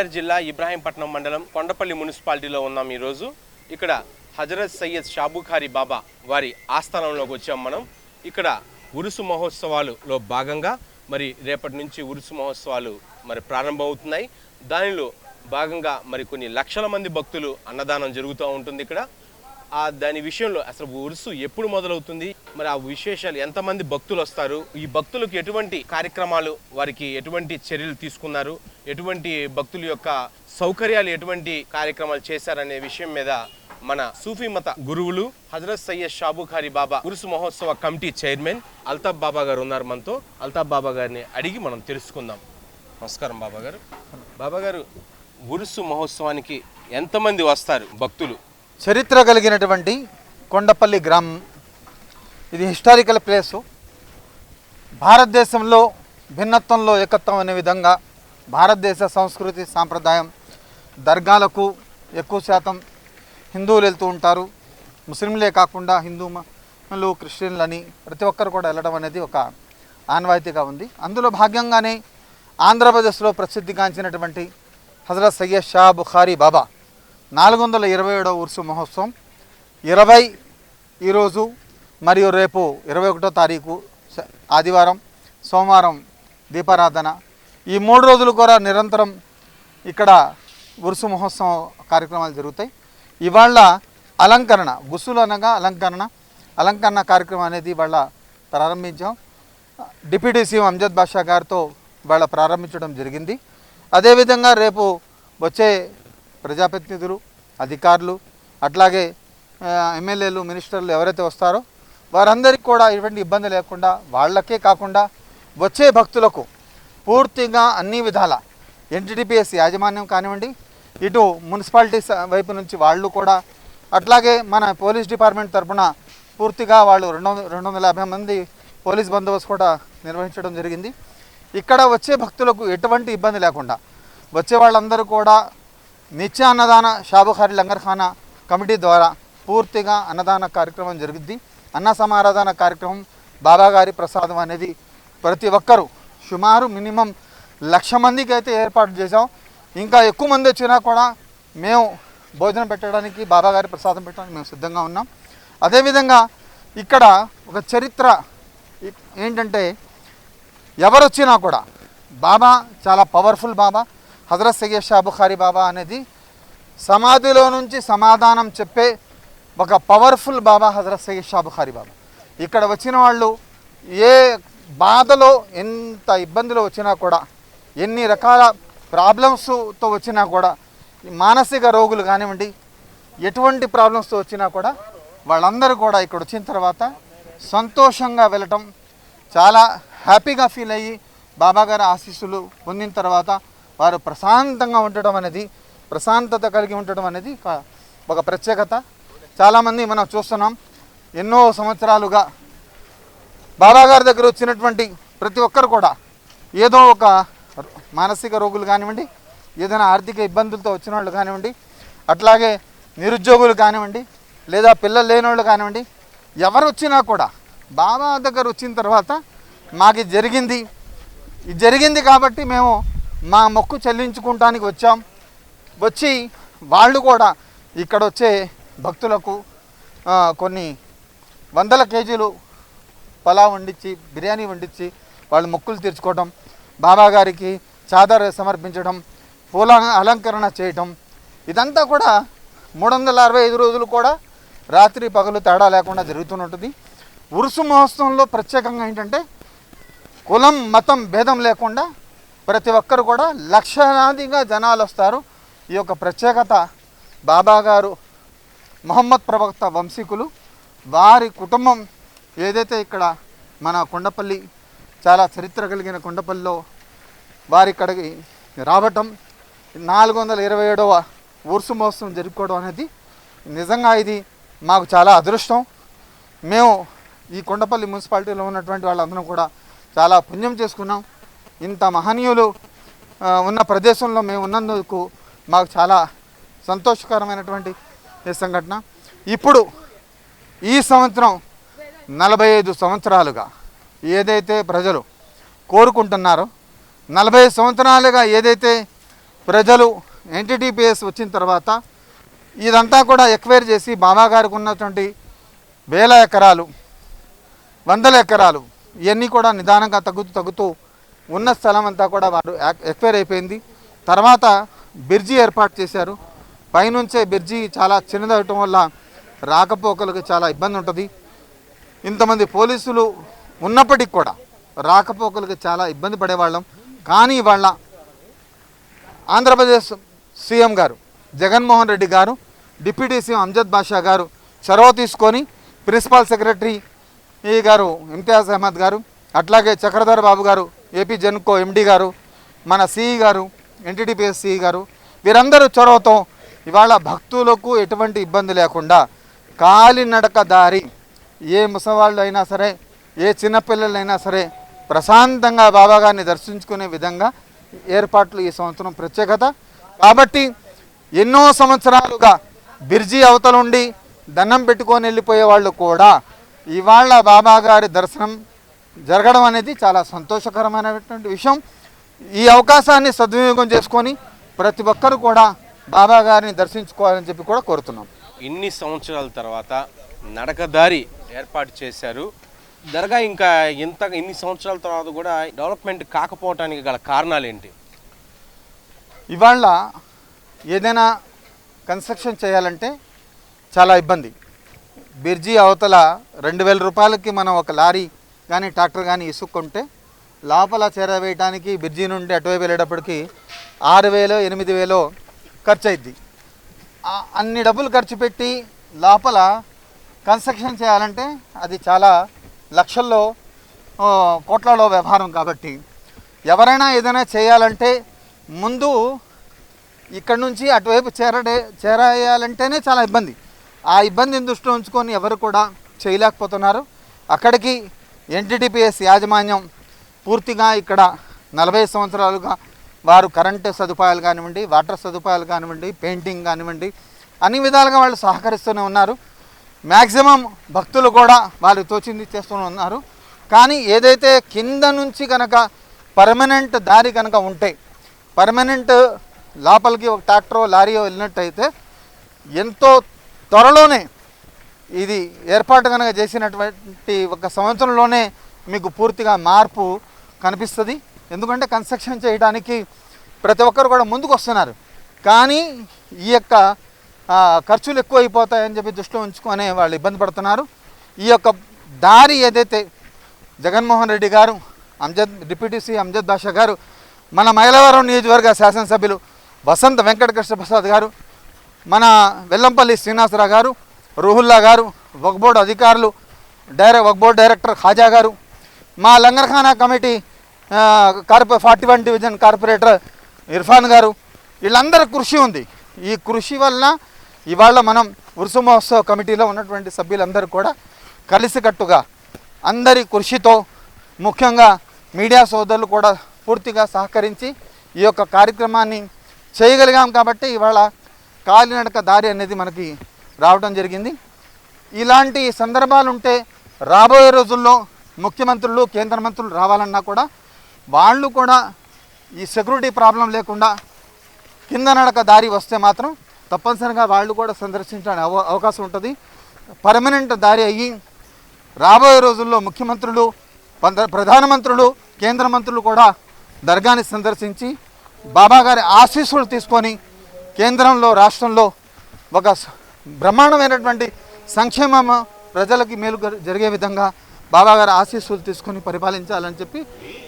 ఎన్టీఆర్ జిల్లా ఇబ్రాహీంపట్నం మండలం కొండపల్లి మున్సిపాలిటీలో ఉన్నాం ఈరోజు. ఇక్కడ హజరత్ సయ్యద్ షాబుఖారి బాబా వారి ఆస్థానంలోకి వచ్చాం మనం. ఇక్కడ ఉరుసు మహోత్సవాలులో భాగంగా మరి రేపటి నుంచి ఉరుసు మహోత్సవాలు మరి ప్రారంభమవుతున్నాయి దానిలో భాగంగా మరి కొన్ని లక్షల మంది భక్తులు అన్నదానం జరుగుతూ ఉంటుంది ఇక్కడ. ఆ దాని విషయంలో అసలు ఉరుసు ఎప్పుడు మొదలవుతుంది? మరి ఆ విశేషాలు ఎంతమంది భక్తులు వస్తారు? ఈ భక్తులకు ఎటువంటి కార్యక్రమాలు వారికి ఎటువంటి చర్యలు తీసుకున్నారు? ఎటువంటి భక్తుల యొక్క సౌకర్యాలు ఎటువంటి కార్యక్రమాలు చేశారనే విషయం మీద మన సూఫీ మత గురువులు హజరత్ సయ్యద్ షాబుఖారి బాబా ఉరుసు మహోత్సవ కమిటీ చైర్మన్ అల్తాఫ్ బాబా గారు ఉన్నారు మనతో. అల్తాఫ్ బాబా గారిని అడిగి మనం తెలుసుకుందాం. నమస్కారం బాబా గారు. బాబా గారు ఉరుసు మహోత్సవానికి ఎంతమంది వస్తారు భక్తులు? చరిత్ర కలిగినటువంటి కొండపల్లి గ్రామం. ఇది హిస్టారికల్ ప్లేసు. భారతదేశంలో భిన్నత్వంలో ఏకత్వం అనే విధంగా భారతదేశ సంస్కృతి సాంప్రదాయం దర్గాలకు ఎక్కువ శాతం హిందువులు వెళ్తూ ఉంటారు. ముస్లింలే కాకుండా హిందువులు క్రిస్టియన్లని ప్రతి ఒక్కరు కూడా వెళ్ళడం అనేది ఒక ఆనవాయితీగా ఉంది. అందులో భాగంగానే ఆంధ్రప్రదేశ్లో ప్రసిద్ధిగాంచినటువంటి హజరత్ సయ్యద్ షా బుఖారీ బాబా నాలుగు వందల ఇరవై ఏడవ ఉరుసు మహోత్సవం. ఇరవై ఈరోజు మరియు రేపు ఇరవై ఒకటో తారీఖు ఆదివారం సోమవారం దీపారాధన. ఈ మూడు రోజులు కూడా నిరంతరం ఇక్కడ ఉరుసు మహోత్సవం కార్యక్రమాలు జరుగుతాయి. ఇవాళ అలంకరణ గుస్సులు అనగా అలంకరణ అలంకరణ కార్యక్రమం అనేది ఇవాళ ప్రారంభించాం. డిప్యూటీ సీఎం అంజద్ బాషా గారితో ఇవాళ ప్రారంభించడం జరిగింది. అదేవిధంగా రేపు వచ్చే ప్రజాప్రతినిధులు అధికారులు అట్లాగే ఎమ్మెల్యేలు మినిస్టర్లు ఎవరైతే వస్తారో వారందరికీ కూడా ఎటువంటి ఇబ్బంది లేకుండా వాళ్ళకే కాకుండా వచ్చే భక్తులకు పూర్తిగా అన్ని విధాల ఎన్టీడీపీఎస్ యాజమాన్యం కానివ్వండి ఇటు మున్సిపాలిటీ స- వైపు నుంచి వాళ్ళు కూడా అట్లాగే మన పోలీస్ డిపార్ట్మెంట్ తరఫున పూర్తిగా వాళ్ళు రెండు రెండు వందల యాభై మంది పోలీస్ బందోబస్తు కూడా నిర్వహించడం జరిగింది. ఇక్కడ వచ్చే భక్తులకు ఎటువంటి ఇబ్బంది లేకుండా వచ్చే వాళ్ళందరూ కూడా నిత్య అన్నదాన షాబుఖారి లంగర్ఖానా కమిటీ ద్వారా పూర్తిగా అన్నదాన కార్యక్రమం జరుగుద్ది. అన్న సమారాధన కార్యక్రమం బాబాగారి ప్రసాదం అనేది ప్రతి ఒక్కరూ సుమారు మినిమం లక్ష మందికి అయితే ఏర్పాటు చేసాం ఇంకా ఎక్కువ మంది వచ్చినా కూడా మేము భోజనం పెట్టడానికి బాబాగారి ప్రసాదం పెట్టడానికి మేము సిద్ధంగా ఉన్నాం. అదేవిధంగా ఇక్కడ ఒక చరిత్ర ఏంటంటే ఎవరు వచ్చినా కూడా బాబా చాలా పవర్ఫుల్ బాబా. హజరత్ సయ్యద్ షా బుఖారీ బాబా అనేది సమాధిలో నుంచి సమాధానం చెప్పే ఒక పవర్ఫుల్ బాబా హజరత్ సయ్యద్ షా బుఖారీ బాబా. ఇక్కడ వచ్చిన వాళ్ళు ఏ బాధలో ఎంత ఇబ్బందులు వచ్చినా కూడా ఎన్ని రకాల ప్రాబ్లమ్స్తో వచ్చినా కూడా మానసిక రోగులు కానివ్వండి ఎటువంటి ప్రాబ్లమ్స్తో వచ్చినా కూడా వాళ్ళందరూ కూడా ఇక్కడ వచ్చిన తర్వాత సంతోషంగా వెళ్ళటం చాలా హ్యాపీగా ఫీల్ అయ్యి బాబాగారి ఆశీస్సులు పొందిన తర్వాత వారు ప్రశాంతంగా ఉండటం అనేది ప్రశాంతత కలిగి ఉండటం అనేది ఒక- ప్రత్యేకత. చాలామంది మనం చూస్తున్నాం ఎన్నో సంవత్సరాలుగా బాబాగారి దగ్గర వచ్చినటువంటి ప్రతి ఒక్కరు కూడా ఏదో ఒక మానసిక రోగులు కానివ్వండి ఏదైనా ఆర్థిక ఇబ్బందులతో వచ్చిన వాళ్ళు కానివ్వండి అట్లాగే నిరుద్యోగులు కానివ్వండి లేదా పిల్లలు లేని వాళ్ళు కానివ్వండి ఎవరు వచ్చినా కూడా బాబా దగ్గర వచ్చిన తర్వాత మాకు జరిగింది. ఇది జరిగింది కాబట్టి మేము మా మొక్కు చెల్లించుకుంటానికి వచ్చాం. వచ్చి వాళ్ళు కూడా ఇక్కడ వచ్చే భక్తులకు కొన్ని వందల కేజీలు పలా వండించి బిర్యానీ వండించి వాళ్ళు మొక్కులు తీర్చుకోవడం బాబా గారికి చాదర్ సమర్పించడం పూల అలంకరణ చేయటం ఇదంతా కూడా మూడు వందల అరవై ఐదు రోజులు కూడా రాత్రి పగలు తేడా లేకుండా జరుగుతుంటుంది ఉరుసు మహోత్సవంలో ప్రత్యేకంగా ఏంటంటే కులం మతం భేదం లేకుండా ప్రతి ఒక్కరు కూడా లక్షలాదిగా జనాలు వస్తారు. ఈ యొక్క ప్రత్యేకత బాబా గారు మహమ్మద్ ప్రవక్త వంశీకులు వారి కుటుంబం ఏదైతే ఇక్కడ మన కొండపల్లి చాలా చరిత్ర కలిగిన కొండపల్లిలో వారి ఇక్కడికి రావటం నాలుగు వందల ఇరవై ఏడవ ఊర్సు మహోత్సవం జరుపుకోవడం అనేది నిజంగా ఇది మాకు చాలా అదృష్టం. మేము ఈ కొండపల్లి మున్సిపాలిటీలో ఉన్నటువంటి వాళ్ళందరం కూడా చాలా పుణ్యం చేసుకున్నాం. ఇంత మహనీయులు ఉన్న ప్రదేశంలో మేము ఉన్నందుకు మాకు చాలా సంతోషకరమైనటువంటి సంఘటన. ఇప్పుడు ఈ సంవత్సరం నలభై ఐదు సంవత్సరాలుగా ఏదైతే ప్రజలు కోరుకుంటున్నారో నలభై సంవత్సరాలుగా ఏదైతే ప్రజలు ఎన్టీటీపీఎస్ వచ్చిన తర్వాత ఇదంతా కూడా ఎక్వైర్ చేసి బాబా గారికి ఉన్నటువంటి వేల ఎకరాలు వందల ఎకరాలు ఇవన్నీ కూడా నిదానంగా తగ్గుతూ తగ్గుతూ ఉన్న స్థలం అంతా కూడా వారు ఎక్స్పైర్ ఎక్వైర్ అయిపోయింది. తర్వాత బిర్జీ ఏర్పాటు చేశారు. పైనుంచే బిర్జీ చాలా చిన్నదవటం వల్ల రాకపోకలకు చాలా ఇబ్బంది ఉంటుంది. ఇంతమంది పోలీసులు ఉన్నప్పటికి కూడా రాకపోకలకు చాలా ఇబ్బంది పడేవాళ్ళం. కానీ వాళ్ళ ఆంధ్రప్రదేశ్ సీఎం గారు జగన్మోహన్ రెడ్డి గారు డిప్యూటీ సీఎం అంజద్ బాషా గారు చొరవ తీసుకొని ప్రిన్సిపాల్ సెక్రటరీ గారు ఇమ్తియాజ్ అహ్మద్ గారు అట్లాగే చక్రధర్ బాబు గారు ఏపీ జెన్కో ఎండి గారు మన సిఈ గారు ఎన్టీడీపీఎస్ సిఈ గారు వీరందరూ చొరవతో ఇవాళ భక్తులకు ఎటువంటి ఇబ్బంది లేకుండా కాలినడక దారి ఏ ముసవాళ్ళు అయినా సరే ఏ చిన్నపిల్లలైనా సరే ప్రశాంతంగా బాబాగారిని దర్శించుకునే విధంగా ఏర్పాట్లు ఈ సంవత్సరం ప్రత్యేకత. కాబట్టి ఎన్నో సంవత్సరాలుగా బిర్జీ అవతలుండి దండం పెట్టుకొని వెళ్ళిపోయే వాళ్ళు కూడా ఇవాళ బాబా గారి దర్శనం జరగడం అనేది చాలా సంతోషకరమైనటువంటి విషయం. ఈ అవకాశాన్ని సద్వినియోగం చేసుకొని ప్రతి ఒక్కరు కూడా బాబా గారిని దర్శించుకోవాలని చెప్పి కూడా కోరుతున్నాం. ఇన్ని సంవత్సరాల తర్వాత నడకదారి ఏర్పాటు చేశారు. దర్గా ఇంకా ఇంత ఇన్ని సంవత్సరాల తర్వాత కూడా డెవలప్మెంట్ కాకపోవటానికి గల కారణాలు ఏంటి ఇవాళ ఏదైనా కన్స్ట్రక్షన్ చేయాలంటే చాలా ఇబ్బంది. బిర్జీ అవతల రెండు వేల రూపాయలకి మనం ఒక లారీ కానీ ట్రాక్టర్ కానీ ఇసుక్కుంటే లోపల చేరవేయడానికి బ్రిడ్జి నుండి అటువైపు వెళ్ళేటప్పటికి ఆరు వేలు ఎనిమిది వేలు ఖర్చు అయింది అన్ని డబ్బులు ఖర్చు పెట్టి లోపల కన్స్ట్రక్షన్ చేయాలంటే అది చాలా లక్షల్లో కోట్లలో వ్యవహారం కాబట్టి ఎవరైనా ఏదైనా చేయాలంటే ముందు ఇక్కడ నుంచి అటువైపు చేరడే చేరేయాలంటేనే చాలా ఇబ్బంది. ఆ ఇబ్బందిని దృష్టిలో ఉంచుకొని ఎవరు కూడా చేయలేకపోతున్నారు. అక్కడికి ఎన్టీటీపీఎస్ యాజమాన్యం పూర్తిగా ఇక్కడ నలభై సంవత్సరాలుగా వారు కరెంటు సదుపాయాలు కానివ్వండి వాటర్ సదుపాయాలు కానివ్వండి పెయింటింగ్ కానివ్వండి అన్ని విధాలుగా వాళ్ళు సహకరిస్తూనే ఉన్నారు. మ్యాక్సిమం భక్తులు కూడా వాళ్ళు తోచింది చేస్తూనే ఉన్నారు. కానీ ఏదైతే కింద నుంచి కనుక పర్మనెంట్ దారి కనుక ఉంటే పర్మనెంట్ లోపలికి ఒక ట్రాక్టరో లారీయో వెళ్ళినట్టయితే ఎంతో త్వరలోనే ఇది ఏర్పాటు కనుక చేసినటువంటి ఒక సంవత్సరంలోనే మీకు పూర్తిగా మార్పు కనిపిస్తుంది. ఎందుకంటే కన్స్ట్రక్షన్ చేయడానికి ప్రతి ఒక్కరు కూడా ముందుకు వస్తున్నారు. కానీ ఈ యొక్క ఖర్చులు ఎక్కువ అయిపోతాయని చెప్పి దృష్టిలో ఉంచుకొని వాళ్ళు ఇబ్బంది పడుతున్నారు. ఈ యొక్క దారి ఏదైతే జగన్మోహన్ రెడ్డి గారు అంజద్ డిప్యూటీ సి అంజద్ బాషా గారు మన మైలవరం నియోజకవర్గ శాసనసభ్యులు వసంత వెంకటకృష్ణ ప్రసాద్ గారు మన వెల్లంపల్లి శ్రీనివాసరావు గారు రూహుల్లా గారు వక్బోర్డ్ అధికారులు డైరెక్ట్ వక్బోర్డ్ డైరెక్టర్ ఖాజా గారు మా లంగర్ఖానా కమిటీ ఆ, కార్పొ forty one division corporator Irfan గారు వీళ్ళందరి కృషి ఉంది. ఈ కృషి వల్ల ఇవాళ మనం ఉరుసు మహోత్సవ కమిటీలో ఉన్నటువంటి సభ్యులందరూ కూడా కలిసికట్టుగా అందరి కృషితో ముఖ్యంగా మీడియా సోదరులు కూడా పూర్తిగా సహకరించి ఈ యొక్క కార్యక్రమాన్ని చేయగలిగాం కాబట్టి ఇవాళ కాలినడక దారి అనేది మనకి రావడం జరిగింది. ఇలాంటి సందర్భాలు ఉంటే రాబోయే రోజుల్లో ముఖ్యమంత్రులు కేంద్ర మంత్రులు రావాలన్నా కూడా వాళ్ళు కూడా ఈ సెక్యూరిటీ ప్రాబ్లం లేకుండా కింద నడక దారి వస్తే మాత్రం తప్పనిసరిగా వాళ్ళు కూడా సందర్శించడానికి అవ అవకాశం ఉంటుంది. పర్మనెంట్ దారి అయ్యి రాబోయే రోజుల్లో ముఖ్యమంత్రులు పంద ప్రధానమంత్రులు కేంద్ర మంత్రులు కూడా దర్గాని సందర్శించి బాబా గారి ఆశీస్సులు తీసుకొని కేంద్రంలో రాష్ట్రంలో ఒక స- బ్రహ్మాండమైనటువంటి సంక్షేమము ప్రజలకి మేలు జరిగే విధంగా బాబాగారు ఆశీస్సులు తీసుకొని పరిపాలించాలని చెప్పి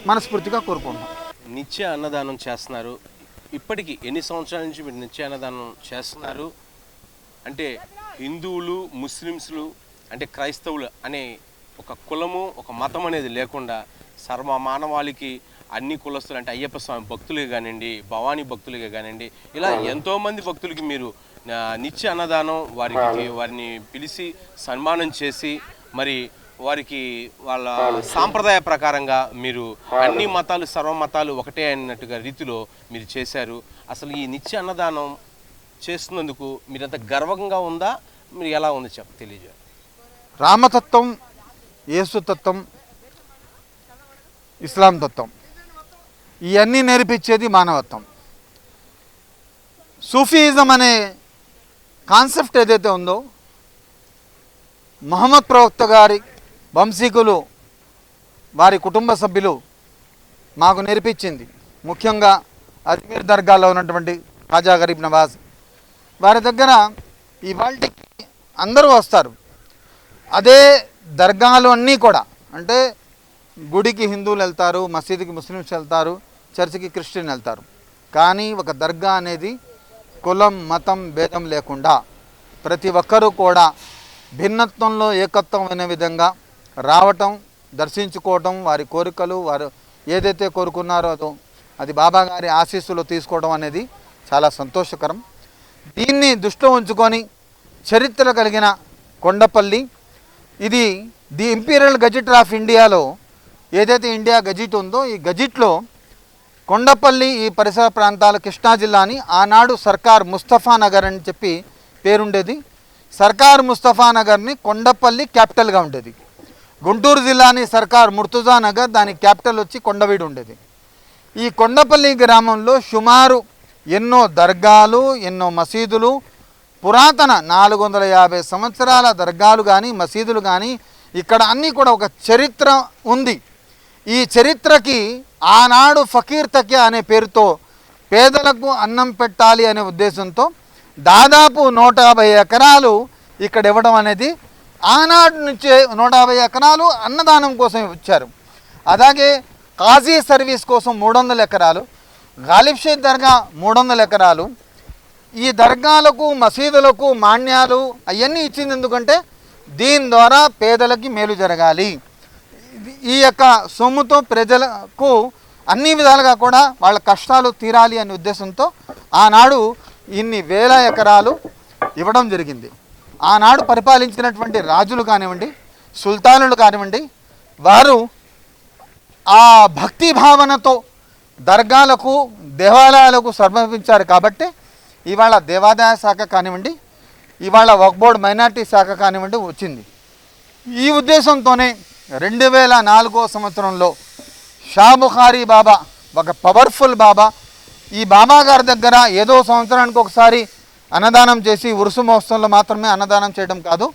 మనస్ఫూర్తిగా కోరుకుంటున్నాం. నిత్య అన్నదానం చేస్తున్నారు. ఇప్పటికి ఎన్ని సంవత్సరాల నుంచి మీరు నిత్య అన్నదానం చేస్తున్నారు? అంటే హిందువులు ముస్లిమ్స్లు అంటే క్రైస్తవులు అనే ఒక కులము ఒక మతం అనేది లేకుండా సర్వ మానవాళికి అన్ని కులస్తులు అంటే అయ్యప్ప స్వామి భక్తులుగా కానివ్వండి భవానీ భక్తులుగా కానివ్వండి ఇలా ఎంతోమంది భక్తులకి మీరు నిత్య అన్నదానం వారికి వారిని పిలిచి సన్మానం చేసి మరి వారికి వాళ్ళ సాంప్రదాయ ప్రకారంగా మీరు అన్ని మతాలు సర్వ మతాలు ఒకటే అన్నట్టుగా రీతిలో మీరు చేశారు. అసలు ఈ నిత్య అన్నదానం చేస్తున్నందుకు మీరంత గర్వంగా ఉందా? మీరు ఎలా ఉంది చెప్ప తెలియజేయాలి. రామతత్వం యేసుతత్వం ఇస్లాం తత్వం ఇవన్నీ నేర్పించేది మానవత్వం. సూఫీయిజం అనే కాన్సెప్ట్ ఏదైతే ఉందో మహమ్మద్ ప్రవక్త గారి వంశీకులు వారి కుటుంబ సభ్యులు మాకు నేర్పించింది. ముఖ్యంగా అజ్మీర్ దర్గాలో ఉన్నటువంటి ఖాజా గరీబ్ నవాజ్. వారి దగ్గర ఇవాళకి అందరూ వస్తారు. అదే దర్గాలు అన్నీ కూడా అంటే గుడికి హిందువులు వెళ్తారు మసీదుకి ముస్లిమ్స్ వెళ్తారు చర్చికి క్రిస్టియన్ వెళ్తారు. కానీ ఒక దర్గా అనేది కులం మతం భేదం లేకుండా ప్రతి ఒక్కరూ కూడా భిన్నత్వంలో ఏకత్వం అనే విధంగా రావటం దర్శించుకోవటం వారి కోరికలు వారు ఏదైతే కోరుకున్నారో అదో అది బాబా గారి ఆశీస్సులు తీసుకోవడం అనేది చాలా సంతోషకరం. దీన్ని దృష్టిలో ఉంచుకొని చరిత్ర కలిగిన కొండపల్లి ఇది ది ఇంపీరియల్ గజెట్ ఆఫ్ ఇండియాలో ఏదైతే ఇండియా గజెట్ ఉందో ఈ గజెట్లో కొండపల్లి ఈ పరిసర ప్రాంతాల కృష్ణా జిల్లాని ఆనాడు సర్కార్ ముస్తఫా నగర్ అని చెప్పి పేరుండేది. సర్కార్ ముస్తఫా నగర్ని కొండపల్లి క్యాపిటల్గా ఉండేది. గుంటూరు జిల్లాని సర్కార్ ముర్తుజా నగర్ దాని క్యాపిటల్ వచ్చి కొండవీడు ఉండేది. ఈ కొండపల్లి గ్రామంలో సుమారు ఎన్నో దర్గాలు ఎన్నో మసీదులు పురాతన నాలుగు వందల యాభై సంవత్సరాల దర్గాలు కానీ మసీదులు కానీ ఇక్కడ అన్నీ కూడా ఒక చరిత్ర ఉంది. ఈ చరిత్రకి ఆనాడు ఫకీర్ తక్య అనే పేరుతో పేదలకు అన్నం పెట్టాలి అనే ఉద్దేశంతో దాదాపు నూట యాభై ఎకరాలు ఇక్కడ ఇవ్వడం అనేది ఆనాడు నుంచే నూట యాభై ఎకరాలు అన్నదానం కోసం ఇచ్చారు. అలాగే కాజీ సర్వీస్ కోసం మూడు వందల ఎకరాలు గాలిబ్ షేద్ దర్గా మూడు వందల ఎకరాలు ఈ దర్గాలకు మసీదులకు మాన్యాలు అవన్నీ ఇచ్చింది ఎందుకంటే దీని ద్వారా పేదలకి మేలు జరగాలి. ఈ యొక్క సొమ్ముతో ప్రజలకు అన్ని విధాలుగా కూడా వాళ్ళ కష్టాలు తీరాలి అనే ఉద్దేశంతో ఆనాడు ఇన్ని వేల ఎకరాలు ఇవ్వడం జరిగింది. ఆనాడు పరిపాలించినటువంటి రాజులు కానివ్వండి సుల్తానులు కానివ్వండి వారు ఆ భక్తి భావనతో దర్గాలకు దేవాలయాలకు సమర్పించారు కాబట్టి ఇవాళ దేవాదాయ శాఖ కానివ్వండి ఇవాళ వక్బోర్డ్ మైనార్టీ శాఖ కానివ్వండి వచ్చింది. ఈ ఉద్దేశంతోనే రెండు వేల నాలుగో సంవత్సరంలో షాబుఖారీ బాబా ఒక పవర్ఫుల్ బాబా. ఈ బాబా గారి దగ్గర ఏదో సంవత్సరానికి ఒకసారి అన్నదానం చేసి ఉరుసు మహోత్సవంలో మాత్రమే అన్నదానం చేయడం కాదు.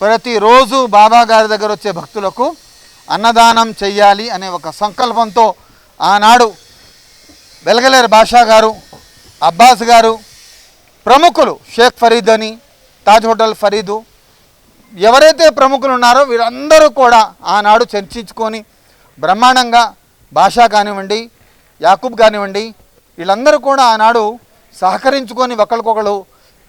ప్రతిరోజు బాబా గారి దగ్గర వచ్చే భక్తులకు అన్నదానం చెయ్యాలి అనే ఒక సంకల్పంతో ఆనాడు వెలగలేరు బాషా గారు అబ్బాస్ గారు ప్రముఖులు షేక్ ఫరీద్ అని తాజ్ హోటల్ ఫరీదు ఎవరైతే ప్రముఖులు ఉన్నారో వీరందరూ కూడా ఆనాడు చర్చించుకొని బ్రహ్మాండంగా భాషా కానివ్వండి యాకూబ్ కానివ్వండి వీళ్ళందరూ కూడా ఆనాడు సహకరించుకొని ఒకరికొకరు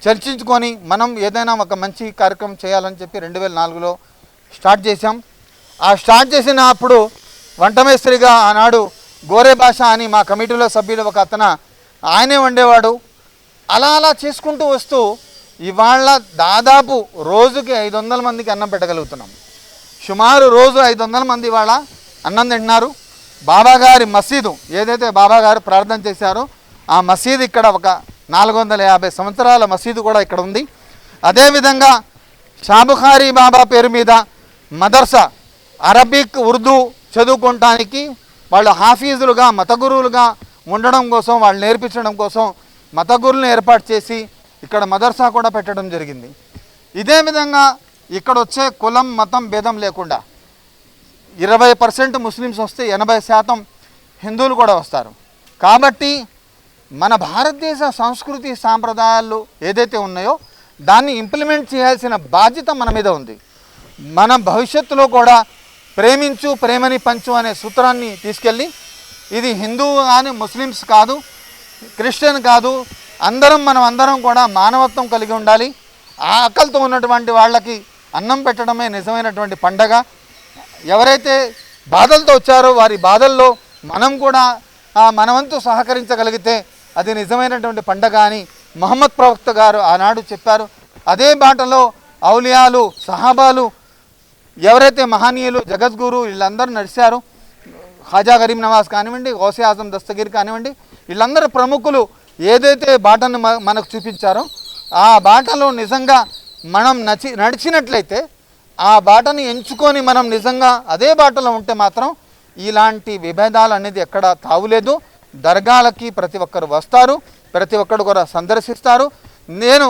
చర్చించుకొని మనం ఏదైనా ఒక మంచి కార్యక్రమం చేయాలని చెప్పి రెండు వేల నాలుగులో స్టార్ట్ చేశాం. ఆ స్టార్ట్ చేసినప్పుడు వంటమేస్త్రిగా ఆనాడు గోరే భాష అని మా కమిటీలో సభ్యులు ఒక అతన ఆయనే వండేవాడు. అలా అలా చేసుకుంటూ వస్తూ ఇవాళ దాదాపు రోజుకి ఐదు వందల మందికి అన్నం పెట్టగలుగుతున్నాం. సుమారు రోజు ఐదు వందల మంది ఇవాళ అన్నం తింటున్నారు. బాబాగారి మసీదు ఏదైతే బాబాగారు ప్రార్థన చేశారో ఆ మసీదు ఇక్కడ ఒక నాలుగు వందల యాభై సంవత్సరాల మసీదు కూడా ఇక్కడ ఉంది. అదేవిధంగా షాబుఖారీ బాబా పేరు మీద మదర్సా అరబిక్ ఉర్దూ చదువుకోవటానికి వాళ్ళు హాఫీజులుగా మత గురువులుగా ఉండడం కోసం వాళ్ళు నేర్పించడం కోసం మత గురువులను ఏర్పాటు చేసి ఇక్కడ మదర్సా కూడా పెట్టడం జరిగింది. ఇదే విధంగా ఇక్కడ వచ్చే కులం మతం భేదం లేకుండా ఇరవై పర్సెంట్ ముస్లిమ్స్ వస్తే ఎనభై శాతం హిందువులు కూడా వస్తారు. కాబట్టి మన భారతదేశ సంస్కృతి సాంప్రదాయాలు ఏదైతే ఉన్నాయో దాన్ని ఇంప్లిమెంట్ చేయాల్సిన బాధ్యత మన మీద ఉంది. మన భవిష్యత్తులో కూడా ప్రేమించు ప్రేమని పంచు అనే సూత్రాన్ని తీసుకెళ్ళి ఇది హిందువు కానీ ముస్లిమ్స్ కాదు క్రిస్టియన్ కాదు అందరం మనం అందరం కూడా మానవత్వం కలిగి ఉండాలి. ఆ ఆకలితో ఉన్నటువంటి వాళ్ళకి అన్నం పెట్టడమే నిజమైనటువంటి పండగ. ఎవరైతే బాధలతో వచ్చారో వారి బాధల్లో మనం కూడా మనవంతు సహకరించగలిగితే అది నిజమైనటువంటి పండగ అని మహమ్మద్ ప్రవక్త గారు ఆనాడు చెప్పారు. అదే బాటలో ఔలియాలు సహాబాలు ఎవరైతే మహనీయులు జగద్గురు వీళ్ళందరూ నడిచారు. ఖాజా గరీం నవాజ్ కానివ్వండి గౌసే ఆజం దస్తగిరి కానివ్వండి వీళ్ళందరూ ప్రముఖులు ఏదైతే బాటను మనకు చూపించారో ఆ బాటలో నిజంగా మనం నచి నడిచినట్లయితే ఆ బాటని ఎంచుకొని మనం నిజంగా అదే బాటలో ఉంటే మాత్రం ఇలాంటి విభేదాలు అనేది ఎక్కడ తావులేదు. దర్గాలకి ప్రతి ఒక్కరు వస్తారు ప్రతి ఒక్కరు కూడా సందర్శిస్తారు. నేను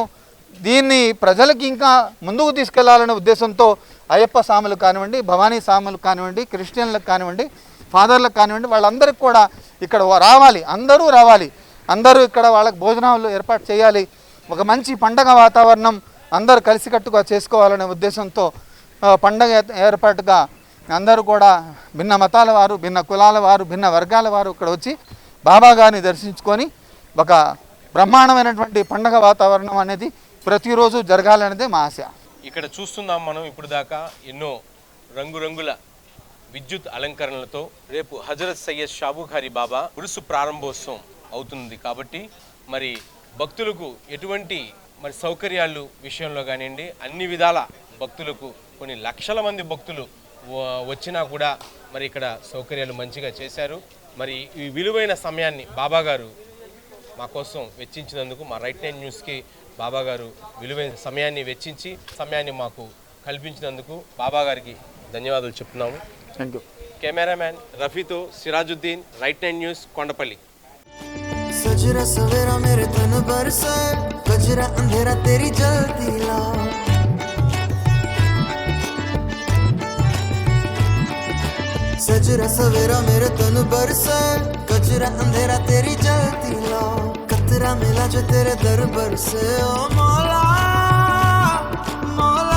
దీన్ని ప్రజలకి ఇంకా ముందుకు తీసుకెళ్ళాలనే ఉద్దేశంతో అయ్యప్ప సాములు కానివ్వండి భవానీ సాములు కానివ్వండి క్రిస్టియన్లకు కానివ్వండి ఫాదర్లకు కానివ్వండి వాళ్ళందరికీ కూడా ఇక్కడ రావాలి అందరూ రావాలి. అందరూ ఇక్కడ వాళ్ళకి భోజనాలు ఏర్పాటు చేయాలి. ఒక మంచి పండగ వాతావరణం అందరూ కలిసికట్టుగా చేసుకోవాలనే ఉద్దేశంతో పండగ ఏర్పాటుగా అందరూ కూడా భిన్న మతాల వారు భిన్న కులాల వారు భిన్న వర్గాల వారు ఇక్కడ వచ్చి బాబా గారిని దర్శించుకొని ఒక బ్రహ్మాండమైనటువంటి పండగ వాతావరణం అనేది ప్రతిరోజు జరగాలనేదే మా ఆశ. ఇక్కడ చూస్తున్నాం మనం ఇప్పుడు దాకా ఎన్నో రంగురంగుల విద్యుత్ అలంకరణలతో రేపు హజరత్ సయ్యద్ షాబుఖారి బాబా ఉరుసు ప్రారంభోత్సవం. అవుతుంది కాబట్టి మరి భక్తులకు ఎటువంటి మరి సౌకర్యాలు విషయంలో కానివ్వండి అన్ని విధాల భక్తులకు కొన్ని లక్షల మంది భక్తులు వచ్చినా కూడా మరి ఇక్కడ సౌకర్యాలు మంచిగా చేశారు. మరి ఈ విలువైన సమయాన్ని బాబా గారు మా కోసం వెచ్చించినందుకు మా రైట్ నైన్ న్యూస్కి బాబా గారు విలువైన సమయాన్ని వెచ్చించి సమయాన్ని మాకు కల్పించినందుకు బాబా గారికి ధన్యవాదాలు చెప్తున్నాము. Thank you cameraman రఫీతో Sirajuddin right nine news Kondapalli. सजरा सवेरा मेरे तन बरसे गजरा अंधेरा तेरी जलती ला सजरा सवेरा मेरे तन बरसे गजरा अंधेरा तेरी जलती ला कतरा मिला जो तेरे दर बरसे ओ मौला मौला